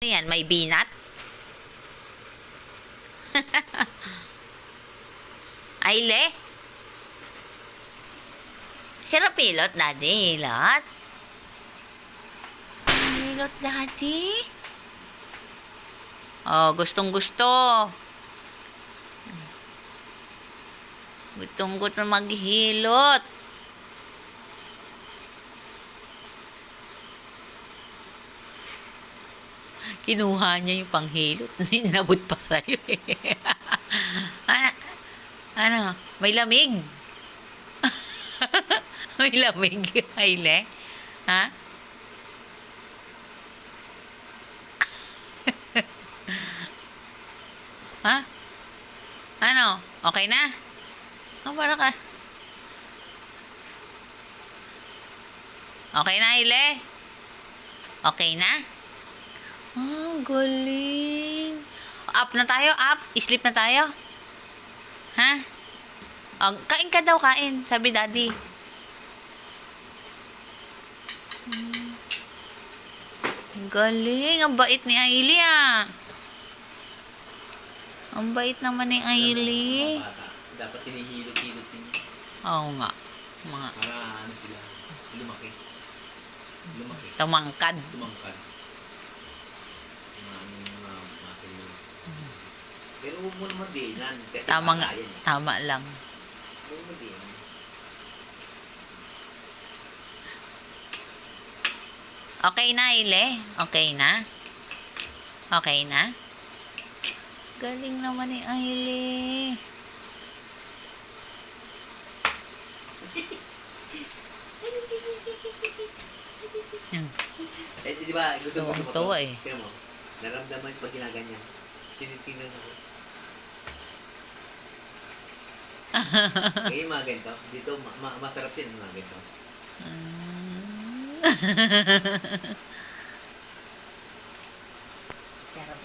Ano? May binat? Ayle? Sarap pilot, daddy. Hilot? Hilot, daddy? Oh, gustong gusto. Gustong gusto maghilot. Kinuha niya yung panghilot. Inabot pa sa'yo eh. ano? Ano? May lamig? May lamig, Haile? Ha? ha? Ano? Okay na? Oh, para ka. Okay na, Haile? Okay na? Ah, galing. Up na tayo, up. Sleep na tayo. Ha? Oh, kain ka daw, kain. Sabi daddy. Hmm. Ang Galing. Ang bait ni Ailey, ah. Ang bait naman ni Ailey. Dapat hinihilot-hilot din. Oo nga. Mga Para ano sila, lumaki. Lumaki. tumangkad. Tumangkad. Mga ano yung mga mga kinuha. Pero huwag mo naman dinan. Bata yan eh. tama lang. Huwag mo dinan. Okay na, Ile? Okay na? Okay na? Galing naman ni Aile. Eh, di ba, gusto mo Tuwang-tuwa eh. Tingnan mo, naramdaman pag ginaganyan. Tinitingnan ako. Kaya yung mga ganito, dito, ma- ma- masarap din mga ganito. Mm.